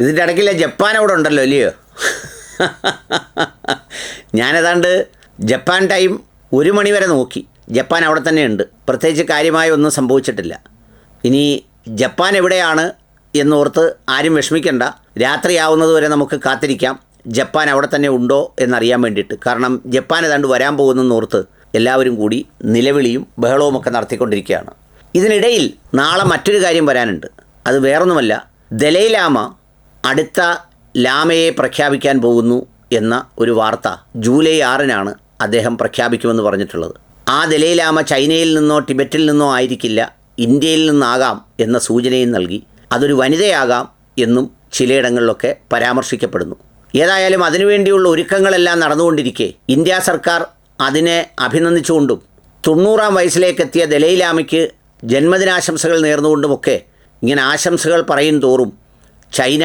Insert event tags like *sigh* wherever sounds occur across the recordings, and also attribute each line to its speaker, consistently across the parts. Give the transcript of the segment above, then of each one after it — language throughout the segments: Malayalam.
Speaker 1: ഇതിന്റെ ഇടയ്ക്കില്ല ജപ്പാൻ അവിടെ ഉണ്ടല്ലോ അല്ലയോ ഞാനേതാണ്ട് ജപ്പാൻ ടൈം ഒരു മണി വരെ നോക്കി. ജപ്പാൻ അവിടെ തന്നെ ഉണ്ട്. പ്രത്യേകിച്ച് കാര്യമായി ഒന്നും സംഭവിച്ചിട്ടില്ല. ഇനി ജപ്പാൻ എവിടെയാണ് എന്നോർത്ത് ആരും വിഷമിക്കണ്ട. രാത്രിയാവുന്നതുവരെ നമുക്ക് കാത്തിരിക്കാം. ജപ്പാൻ അവിടെ തന്നെ ഉണ്ടോ എന്നറിയാൻ വേണ്ടിയിട്ട്. കാരണം ജപ്പാൻ ഏതാണ്ട് വരാൻ പോകുന്നെന്നോർത്ത് എല്ലാവരും കൂടി നിലവിളിയും ബഹളവും ഒക്കെ നടത്തിക്കൊണ്ടിരിക്കുകയാണ്. ഇതിനിടയിൽ നാളെ മറ്റൊരു കാര്യം വരാനുണ്ട്. അത് വേറൊന്നുമല്ല. ദലൈലാമ അടുത്ത ലാമയെ പ്രഖ്യാപിക്കാൻ പോകുന്നു എന്ന ഒരു വാർത്ത ജൂലൈ ആറിനാണ് അദ്ദേഹം പ്രഖ്യാപിക്കുമെന്ന് പറഞ്ഞിട്ടുള്ളത്. ആ ദലൈലാമ ചൈനയിൽ നിന്നോ ടിബറ്റിൽ നിന്നോ ആയിരിക്കില്ല ഇന്ത്യയിൽ നിന്നാകാം എന്ന സൂചനയും നൽകി. അതൊരു വനിതയാകാം എന്നും ചിലയിടങ്ങളിലൊക്കെ പരാമർശിക്കപ്പെടുന്നു. ഏതായാലും അതിനുവേണ്ടിയുള്ള ഒരുക്കങ്ങളെല്ലാം നടന്നുകൊണ്ടിരിക്കെ ഇന്ത്യ സർക്കാർ അതിനെ അഭിനന്ദിച്ചുകൊണ്ടും തൊണ്ണൂറാം വയസ്സിലേക്കെത്തിയ ദലൈലാമയ്ക്ക് ജന്മദിനാശംസകൾ നേർന്നുകൊണ്ടുമൊക്കെ ഇങ്ങനെ ആശംസകൾ പറയും തോറും ചൈന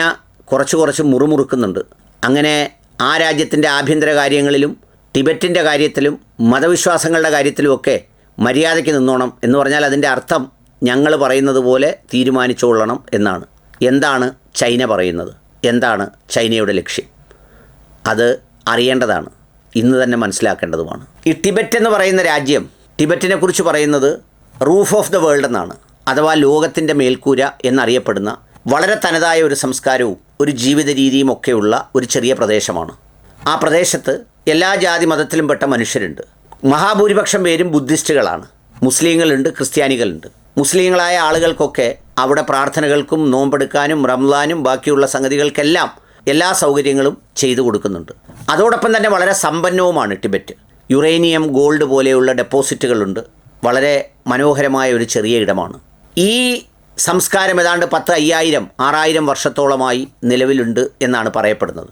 Speaker 1: കുറച്ച് കുറച്ച് മുറുമുറുക്കുന്നുണ്ട്. അങ്ങനെ ആ രാജ്യത്തിന്റെ ആഭ്യന്തര കാര്യങ്ങളിലും ടിബറ്റിന്റെ കാര്യത്തിലും മതവിശ്വാസങ്ങളുടെ കാര്യത്തിലുമൊക്കെ മര്യാദയ്ക്ക് നിന്നോണം എന്ന് പറഞ്ഞാൽ അതിന്റെ അർത്ഥം ഞങ്ങൾ പറയുന്നത് പോലെ തീരുമാനിച്ചുകൊള്ളണം എന്നാണ്. എന്താണ് ചൈന പറയുന്നത്? എന്താണ് ചൈനയുടെ ലക്ഷ്യം? അത് അറിയേണ്ടതാണ്. ഇന്ന് തന്നെ മനസ്സിലാക്കേണ്ടതുമാണ്. ഈ ടിബറ്റ് എന്ന് പറയുന്ന രാജ്യം ടിബറ്റിനെ കുറിച്ച് പറയുന്നത് റൂഫ് ഓഫ് ദ വേൾഡ് എന്നാണ്. അഥവാ ലോകത്തിന്റെ മേൽക്കൂര എന്നറിയപ്പെടുന്ന വളരെ തനതായ ഒരു സംസ്കാരവും ഒരു ജീവിത രീതിയും ഒക്കെയുള്ള ഒരു ചെറിയ പ്രദേശമാണ്. ആ പ്രദേശത്ത് എല്ലാ ജാതി മതത്തിലും പെട്ട മനുഷ്യരുണ്ട്. മഹാഭൂരിപക്ഷം പേരും ബുദ്ധിസ്റ്റുകളാണ്. മുസ്ലിങ്ങളുണ്ട് ക്രിസ്ത്യാനികളുണ്ട്. മുസ്ലിങ്ങളായ ആളുകൾക്കൊക്കെ അവിടെ പ്രാർത്ഥനകൾക്കും നോമ്പെടുക്കാനും റംലാനും ബാക്കിയുള്ള സംഗതികൾക്കെല്ലാം എല്ലാ സൗകര്യങ്ങളും ചെയ്തു കൊടുക്കുന്നുണ്ട്. അതോടൊപ്പം തന്നെ വളരെ സമ്പന്നവുമാണ് ടിബറ്റ്. യുറേനിയം ഗോൾഡ് പോലെയുള്ള ഡെപ്പോസിറ്റുകളുണ്ട്. വളരെ മനോഹരമായ ഒരു ചെറിയ ഇടമാണ്. ഈ സംസ്കാരം ഏതാണ്ട് പത്ത് അയ്യായിരം ആറായിരം വർഷത്തോളമായി നിലവിലുണ്ട് എന്നാണ് പറയപ്പെടുന്നത്.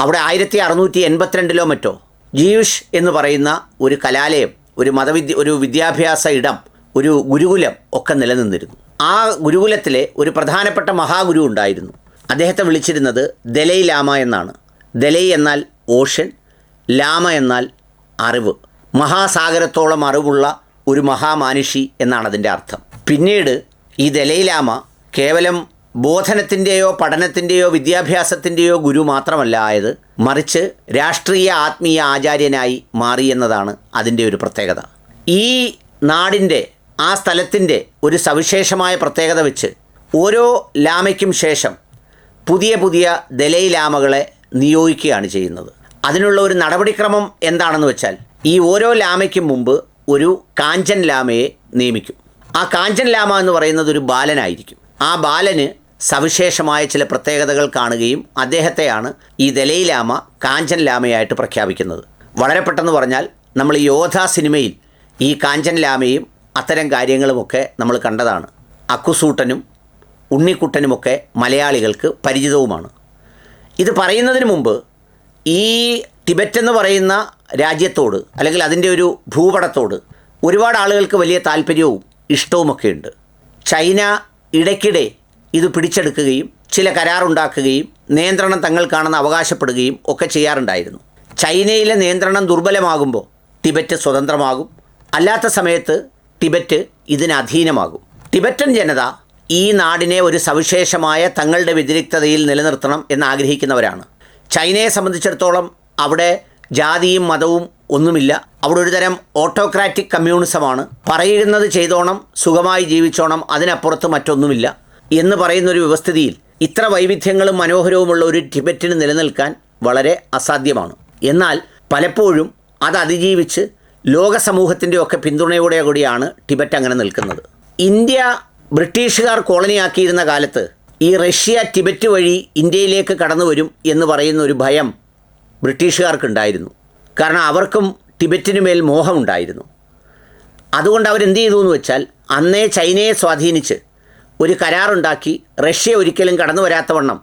Speaker 1: അവിടെ ആയിരത്തി അറുന്നൂറ്റി എൺപത്തിരണ്ടിലോ മറ്റോ ജീവിഷ് എന്ന് പറയുന്ന ഒരു കലാലയം ഒരു മതവിദ്യ ഒരു വിദ്യാഭ്യാസ ഇടം ഒരു ഗുരുകുലം ഒക്കെ നിലനിന്നിരുന്നു. ആ ഗുരുകുലത്തിലെ ഒരു പ്രധാനപ്പെട്ട മഹാഗുരു ഉണ്ടായിരുന്നു. അദ്ദേഹത്തെ വിളിച്ചിരുന്നത് ദലൈ ലാമ എന്നാണ്. ദലൈ എന്നാൽ ഓഷൻ ലാമ എന്നാൽ അറിവ്. മഹാസാഗരത്തോളം അറിവുള്ള ഒരു മഹാമാനുഷി എന്നാണ് അതിന്റെ അർത്ഥം. പിന്നീട് ഈ ദലൈലാമ കേവലം ബോധനത്തിന്റെയോ പഠനത്തിന്റെയോ വിദ്യാഭ്യാസത്തിന്റെയോ ഗുരു മാത്രമല്ല ആയത് മറിച്ച് രാഷ്ട്രീയ ആത്മീയ ആചാര്യനായി മാറിയെന്നതാണ് അതിന്റെ ഒരു പ്രത്യേകത. ഈ നാടിന്റെ ആ സ്ഥലത്തിന്റെ ഒരു സവിശേഷമായ പ്രത്യേകത വെച്ച് ഓരോ ലാമയ്ക്കും ശേഷം പുതിയ പുതിയ ദലൈ ലാമകളെ നിയോഗിക്കുകയാണ് ചെയ്യുന്നത്. അതിനുള്ള ഒരു നടപടിക്രമം എന്താണെന്ന് വെച്ചാൽ ഈ ഓരോ ലാമയ്ക്കും മുമ്പ് ഒരു കാഞ്ചൻ ലാമയെ നിയമിക്കും. ആ കാഞ്ചൻ ലാമ എന്ന് പറയുന്നത് ഒരു ബാലനായിരിക്കും. ആ ബാലന് സവിശേഷമായ ചില പ്രത്യേകതകൾ കാണുകയും അദ്ദേഹത്തെയാണ് ഈ ദലൈ ലാമ കാഞ്ചൻ ലാമയായിട്ട് പ്രഖ്യാപിക്കുന്നത്. വളരെ പെട്ടെന്ന് പറഞ്ഞാൽ നമ്മൾ യോധ സിനിമയിൽ ഈ കാഞ്ചൻ ലാമയും അത്തരം കാര്യങ്ങളുമൊക്കെ നമ്മൾ കണ്ടതാണ്. അക്കുസൂട്ടനും ഉണ്ണിക്കുട്ടനുമൊക്കെ മലയാളികൾക്ക് പരിചിതവുമാണ്. ഇത് പറയുന്നതിന് മുമ്പ് ഈ ടിബറ്റ് എന്ന് പറയുന്ന രാജ്യത്തോട് അല്ലെങ്കിൽ അതിന്റെ ഒരു ഭൂപടത്തോട് ഒരുപാട് ആളുകൾക്ക് വലിയ താല്പര്യവും ഇഷ്ടവുമൊക്കെ ഉണ്ട് ചൈന ഇടയ്ക്കിടെ ഇത് പിടിച്ചെടുക്കുകയും ചില കരാറുണ്ടാക്കുകയും നിയന്ത്രണം തങ്ങൾക്കാണെന്ന് അവകാശപ്പെടുകയും ഒക്കെ ചെയ്യാറുണ്ടായിരുന്നു. ചൈനയിലെ നിയന്ത്രണം ദുർബലമാകുമ്പോൾ ടിബറ്റ് സ്വതന്ത്രമാകും. അല്ലാത്ത സമയത്ത് ടിബറ്റ് ഇതിന് അധീനമാകും. ടിബറ്റൻ ജനത ഈ നാടിനെ ഒരു സവിശേഷമായ തങ്ങളുടെ വ്യതിരിക്തതയിൽ നിലനിർത്തണം എന്ന് ആഗ്രഹിക്കുന്നവരാണ്. ചൈനയെ സംബന്ധിച്ചിടത്തോളം അവിടെ ജാതിയും മതവും ഒന്നുമില്ല. അവിടെ ഒരു തരം ഓട്ടോക്രാറ്റിക് കമ്മ്യൂണിസമാണ് പറയുന്നത് ചെയ്തോണം സുഖമായി ജീവിച്ചോണം അതിനപ്പുറത്ത് മറ്റൊന്നുമില്ല എന്ന് പറയുന്നൊരു വ്യവസ്ഥിതിയിൽ ഇത്ര വൈവിധ്യങ്ങളും മനോഹരവുമുള്ള ഒരു ടിബറ്റിന് നിലനിൽക്കാൻ വളരെ അസാധ്യമാണ്. എന്നാൽ പലപ്പോഴും അത് അതിജീവിച്ച് ലോക സമൂഹത്തിന്റെ ഒക്കെ പിന്തുണയോടെ കൂടിയാണ് ടിബറ്റ് അങ്ങനെ നിൽക്കുന്നത്. ഇന്ത്യ ബ്രിട്ടീഷുകാർ കോളനിയാക്കിയിരുന്ന കാലത്ത് ഈ റഷ്യ ടിബറ്റ് വഴി ഇന്ത്യയിലേക്ക് കടന്നു വരും എന്ന് പറയുന്ന ഒരു ഭയം ബ്രിട്ടീഷുകാർക്കുണ്ടായിരുന്നു. കാരണം അവർക്കും ടിബറ്റിനു മേൽ മോഹമുണ്ടായിരുന്നു. അതുകൊണ്ട് അവരെന്ത് ചെയ്തു എന്ന് വെച്ചാൽ അന്നേ ചൈനയെ സ്വാധീനിച്ച് ഒരു കരാറുണ്ടാക്കി റഷ്യ ഒരിക്കലും കടന്നു വരാത്തവണ്ണം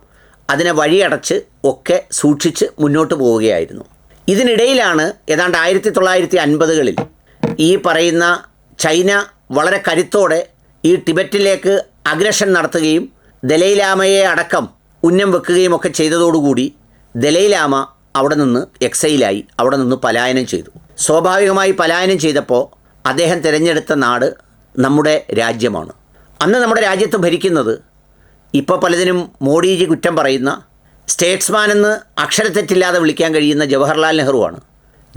Speaker 1: അതിനെ വഴിയടച്ച് ഒക്കെ സൂക്ഷിച്ച് മുന്നോട്ട് പോവുകയായിരുന്നു. ഇതിനിടയിലാണ് ഏതാണ്ട് ആയിരത്തി തൊള്ളായിരത്തി അൻപതുകളിൽ ഈ പറയുന്ന ചൈന വളരെ കരുത്തോടെ ഈ ടിബറ്റിലേക്ക് അഗ്രഷൻ നടത്തുകയും ദലൈലാമയെ അടക്കം ഉന്നം വെക്കുകയും ഒക്കെ ചെയ്തതോടുകൂടി ദലൈലാമ അവിടെ നിന്ന് എക്സൈലായി അവിടെ നിന്ന് പലായനം ചെയ്തു. സ്വാഭാവികമായി പലായനം ചെയ്തപ്പോൾ അദ്ദേഹം തിരഞ്ഞെടുത്ത നാട് നമ്മുടെ രാജ്യമാണ്. അന്ന് നമ്മുടെ രാജ്യത്ത് ഭരിക്കുന്നത് ഇപ്പോൾ പലതിനും മോഡിജി കുറ്റം പറയുന്ന സ്റ്റേറ്റ്സ്മാൻ എന്ന് അക്ഷരത്തെറ്റില്ലാതെ വിളിക്കാൻ കഴിയുന്ന ജവഹർലാൽ നെഹ്റുവാണ്.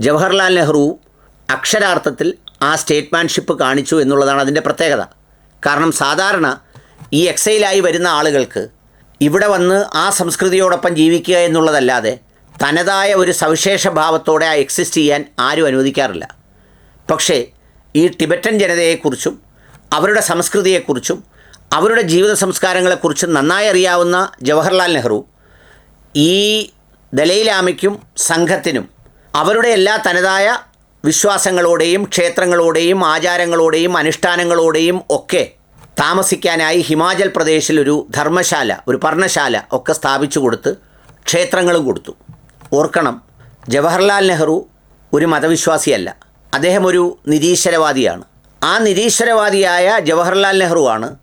Speaker 1: ജവഹർലാൽ നെഹ്റു അക്ഷരാർത്ഥത്തിൽ ആ സ്റ്റേറ്റ്മാൻഷിപ്പ് കാണിച്ചു എന്നുള്ളതാണ് അതിന്റെ പ്രത്യേകത. കാരണം സാധാരണ ഈ എക്സൈലായി വരുന്ന ആളുകൾക്ക് ഇവിടെ വന്ന് ആ സംസ്കൃതിയോടൊപ്പം ജീവിക്കുക എന്നുള്ളതല്ലാതെ തനതായ ഒരു സവിശേഷ ഭാവത്തോടെ ആ എക്സിസ്റ്റ് ചെയ്യാൻ ആരും അനുവദിക്കാറില്ല. പക്ഷേ ഈ ടിബറ്റൻ ജനതയെക്കുറിച്ചും അവരുടെ സംസ്കൃതിയെക്കുറിച്ചും അവരുടെ ജീവിത സംസ്കാരങ്ങളെക്കുറിച്ചും നന്നായി അറിയാവുന്ന ജവഹർലാൽ നെഹ്റു ഈ ദലൈലാമയ്ക്കും സംഘത്തിനും അവരുടെ എല്ലാ തനതായ വിശ്വാസങ്ങളോടെയും ക്ഷേത്രങ്ങളോടെയും ആചാരങ്ങളോടെയും അനുഷ്ഠാനങ്ങളോടെയും ഒക്കെ താമസിക്കാനായി ഹിമാചൽ പ്രദേശിൽ ഒരു ധർമ്മശാല ഒരു പർണശാല ഒക്കെ സ്ഥാപിച്ചു കൊടുത്ത് ക്ഷേത്രങ്ങളും കൊടുത്തു. ഓർക്കണം ജവഹർലാൽ നെഹ്റു ഒരു മതവിശ്വാസിയല്ല. അദ്ദേഹം ഒരു നിരീശ്വരവാദിയാണ്. ആ നിരീശ്വരവാദിയായ ജവഹർലാൽ നെഹ്റു ആണ്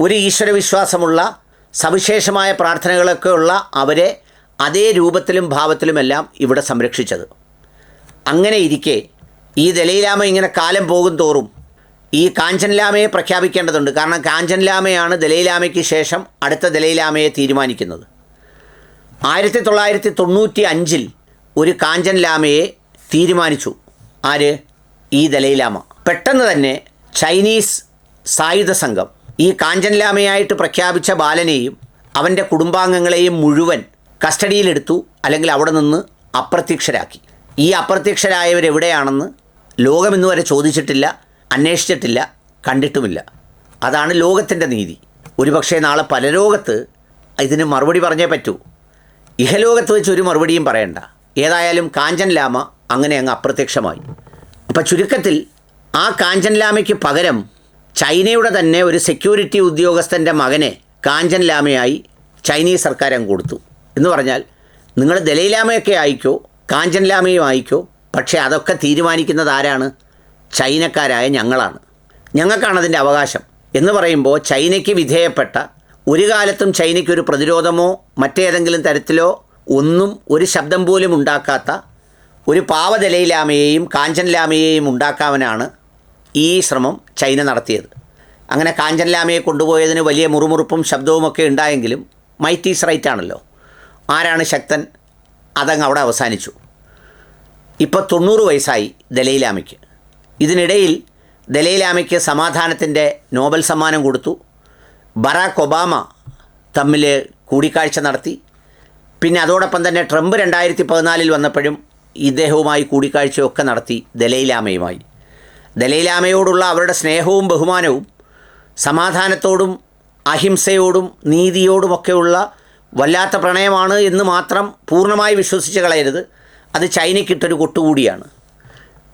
Speaker 1: ഒരു ഈശ്വരവിശ്വാസമുള്ള സവിശേഷമായ പ്രാർത്ഥനകളൊക്കെ ഉള്ള അവരെ അതേ രൂപത്തിലും ഭാവത്തിലുമെല്ലാം ഇവിടെ സംരക്ഷിച്ചത്. അങ്ങനെ ഇരിക്കെ ഈ ദലൈലാമ ഇങ്ങനെ കാലം പോകും തോറും ഈ കാഞ്ചൻലാമയെ പ്രഖ്യാപിക്കേണ്ടതുണ്ട്. കാരണം കാഞ്ചൻലാമയാണ് ദലൈലാമയ്ക്ക് ശേഷം അടുത്ത ദലൈലാമയെ തീരുമാനിക്കുന്നത്. ആയിരത്തി തൊള്ളായിരത്തി തൊണ്ണൂറ്റി അഞ്ചിൽ ഒരു കാഞ്ചൻ ലാമയെ തീരുമാനിച്ചു. ആര്? ഈ ദലൈലാമ. പെട്ടെന്ന് തന്നെ ചൈനീസ് സായുധ സംഘം ഈ കാഞ്ചൻ ലാമയായിട്ട് പ്രഖ്യാപിച്ച ബാലനെയും അവന്റെ കുടുംബാംഗങ്ങളെയും മുഴുവൻ കസ്റ്റഡിയിലെടുത്തു അല്ലെങ്കിൽ അവിടെ നിന്ന് അപ്രത്യക്ഷരാക്കി. ഈ അപ്രത്യക്ഷരായവരെവിടെയാണെന്ന് ലോകം ഇന്ന് വരെ ചോദിച്ചിട്ടില്ല അന്വേഷിച്ചിട്ടില്ല കണ്ടിട്ടുമില്ല. അതാണ് ലോകത്തിന്റെ നീതി. ഒരുപക്ഷെ നാളെ പല ലോകത്ത് ഇതിന് മറുപടി പറഞ്ഞേ പറ്റൂ. ഇഹലോകത്ത് വെച്ച് ഒരു മറുപടിയും പറയണ്ട. ഏതായാലും കാഞ്ചൻ ലാമ അങ്ങനെ അങ്ങ് അപ്രത്യക്ഷമായി. അപ്പം ചുരുക്കത്തിൽ ആ കാഞ്ചൻ ലാമയ്ക്ക് പകരം ചൈനയുടെ തന്നെ ഒരു സെക്യൂരിറ്റി ഉദ്യോഗസ്ഥന്റെ മകനെ കാഞ്ചൻ ലാമയായി ചൈനീസ് സർക്കാർ അങ്ങ് കൊടുത്തു. എന്ന് പറഞ്ഞാൽ നിങ്ങൾ ദലൈലാമയൊക്കെ ആയിക്കോ കാഞ്ചൻ ലാമയും ആയിക്കോ പക്ഷേ അതൊക്കെ തീരുമാനിക്കുന്നത് ആരാണ്? ചൈനക്കാരായ ഞങ്ങളാണ്. ഞങ്ങൾക്കാണ് അതിന്റെ അവകാശം. എന്ന് പറയുമ്പോൾ ചൈനയ്ക്ക് വിധേയപ്പെട്ട ഒരു കാലത്തും ചൈനയ്ക്കൊരു പ്രതിരോധമോ മറ്റേതെങ്കിലും തരത്തിലോ ഒന്നും ഒരു ശബ്ദം പോലും ഉണ്ടാക്കാത്ത ഒരു പാവദലൈലാമയെയും കാഞ്ചൻലാമയെയും ഉണ്ടാക്കാവനാണ് ഈ ശ്രമം ചൈന നടത്തിയത്. അങ്ങനെ കാഞ്ചൻലാമയെ കൊണ്ടുപോയതിന് വലിയ മുറുമുറുപ്പും ശബ്ദവുമൊക്കെ ഉണ്ടായെങ്കിലും മൈറ്റീസ് റൈറ്റ് ആണല്ലോ. ആരാണ് ശക്തൻ? അതങ്ങ് അവിടെ അവസാനിച്ചു. ഇപ്പോൾ തൊണ്ണൂറ് വയസ്സായി ദലൈലാമയ്ക്ക്. ഇതിനിടയിൽ ദലൈലാമയ്ക്ക് സമാധാനത്തിന്റെ നോബൽ സമ്മാനം കൊടുത്തു. ബറാക്ക് ഒബാമ തമ്മിൽ കൂടിക്കാഴ്ച നടത്തി. പിന്നെ അതോടൊപ്പം തന്നെ ട്രംപ് രണ്ടായിരത്തി പതിനാലിൽ വന്നപ്പോഴും ഇദ്ദേഹവുമായി കൂടിക്കാഴ്ചയൊക്കെ നടത്തി ദലൈലാമയുമായി. ദലൈലാമയോടുള്ള അവരുടെ സ്നേഹവും ബഹുമാനവും സമാധാനത്തോടും അഹിംസയോടും നീതിയോടുമൊക്കെയുള്ള വല്ലാത്ത പ്രണയമാണ് എന്ന് മാത്രം പൂർണമായി വിശ്വസിച്ച് കളയരുത്. അത് ചൈനയ്ക്കിട്ടൊരു കൊട്ടുകൂടിയാണ്.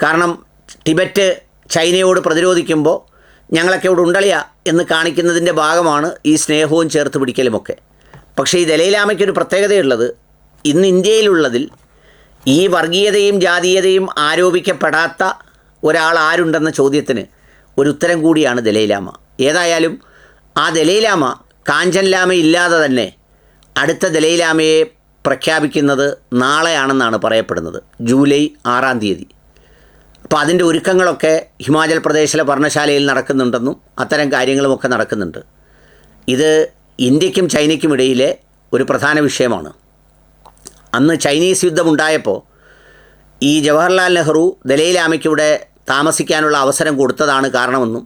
Speaker 1: കാരണം ടിബറ്റ് ചൈനയോട് പ്രതിരോധിക്കുമ്പോൾ ഞങ്ങളൊക്കെ ഇവിടെ ഉണ്ടളിയ എന്ന് കാണിക്കുന്നതിന്റെ ഭാഗമാണ് ഈ സ്നേഹവും ചേർത്ത് പിടിക്കലുമൊക്കെ. പക്ഷേ ഈ ദലൈലാമയ്ക്കൊരു പ്രത്യേകതയുള്ളത് ഇന്ന് ഇന്ത്യയിലുള്ളതിൽ ഈ വർഗീയതയും ജാതീയതയും ആരോപിക്കപ്പെടാത്ത ഒരാൾ ആരുണ്ടെന്ന ചോദ്യത്തിന് ഒരു ഉത്തരം കൂടിയാണ് ദലൈലാമ. ഏതായാലും ആ ദലൈലാമ കാഞ്ചൻലാമ ഇല്ലാതെ തന്നെ അടുത്ത ദലൈലാമയെ പ്രഖ്യാപിക്കുന്നത് നാളെയാണെന്നാണ് പറയപ്പെടുന്നത്. ജൂലൈ ആറാം തീയതി. അപ്പോൾ അതിന്റെ ഒരുക്കങ്ങളൊക്കെ ഹിമാചൽ പ്രദേശിലെ പർണശാലയിൽ നടക്കുന്നുണ്ടെന്നും അത്തരം കാര്യങ്ങളുമൊക്കെ നടക്കുന്നുണ്ട്. ഇത് ഇന്ത്യക്കും ചൈനയ്ക്കും ഇടയിലെ ഒരു പ്രധാന വിഷയമാണ്. അന്ന് ചൈനീസ് യുദ്ധമുണ്ടായപ്പോൾ ഈ ജവഹർലാൽ നെഹ്റു ദലൈലാമയ്ക്കിവിടെ താമസിക്കാനുള്ള അവസരം കൊടുത്തതാണ് കാരണമെന്നും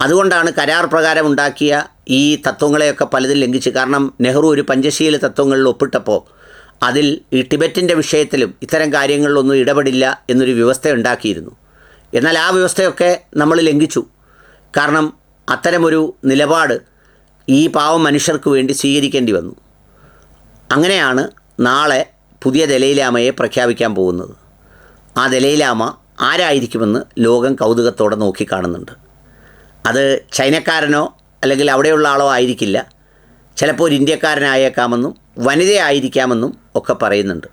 Speaker 1: അതുകൊണ്ടാണ് കരാർ പ്രകാരം ഉണ്ടാക്കിയ ഈ തത്വങ്ങളെയൊക്കെ പലതും ലംഘിച്ച്. കാരണം നെഹ്റു ഒരു പഞ്ചശീല തത്വങ്ങളിൽ ഒപ്പിട്ടപ്പോൾ അതിൽ ഈ ടിബറ്റിന്റെ വിഷയത്തിലും ഇത്തരം കാര്യങ്ങളിലൊന്നും ഇടപെടില്ല എന്നൊരു വ്യവസ്ഥ ഉണ്ടാക്കിയിരുന്നു എന്നാൽ ആ വ്യവസ്ഥയൊക്കെ നമ്മൾ ലംഘിച്ചു. കാരണം അത്തരമൊരു നിലപാട് ഈ പാവം മനുഷ്യർക്ക് വേണ്ടി സ്വീകരിക്കേണ്ടി വന്നു. അങ്ങനെയാണ് നാളെ പുതിയ ദലൈലാമയെ പ്രഖ്യാപിക്കാൻ പോകുന്നത്. ആ ദലൈലാമ ആരായിരിക്കുമെന്ന് ലോകം കൗതുകത്തോടെ നോക്കിക്കാണുന്നുണ്ട്. അത് ചൈനക്കാരനോ അല്ലെങ്കിൽ അവിടെയുള്ള ആളോ ആയിരിക്കില്ല. ചിലപ്പോൾ ഒരു ഇന്ത്യക്കാരനായേക്കാമെന്നും വനിതയായിരിക്കാമെന്നും ഒക്കെ പറയുന്നുണ്ട്.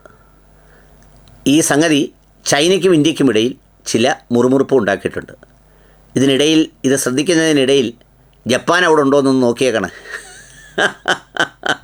Speaker 1: ഈ സംഗതി ചൈനയ്ക്കും ഇന്ത്യക്കും ഇടയിൽ ചില മുറുമുറുപ്പ് ഉണ്ടാക്കിയിട്ടുണ്ട്. ഇതിനിടയിൽ ഇത് ശ്രദ്ധിക്കുന്നതിനിടയിൽ ജപ്പാൻ അവിടെ ഉണ്ടോ എന്നൊന്ന് നോക്കിയേക്കണേ. *laughs*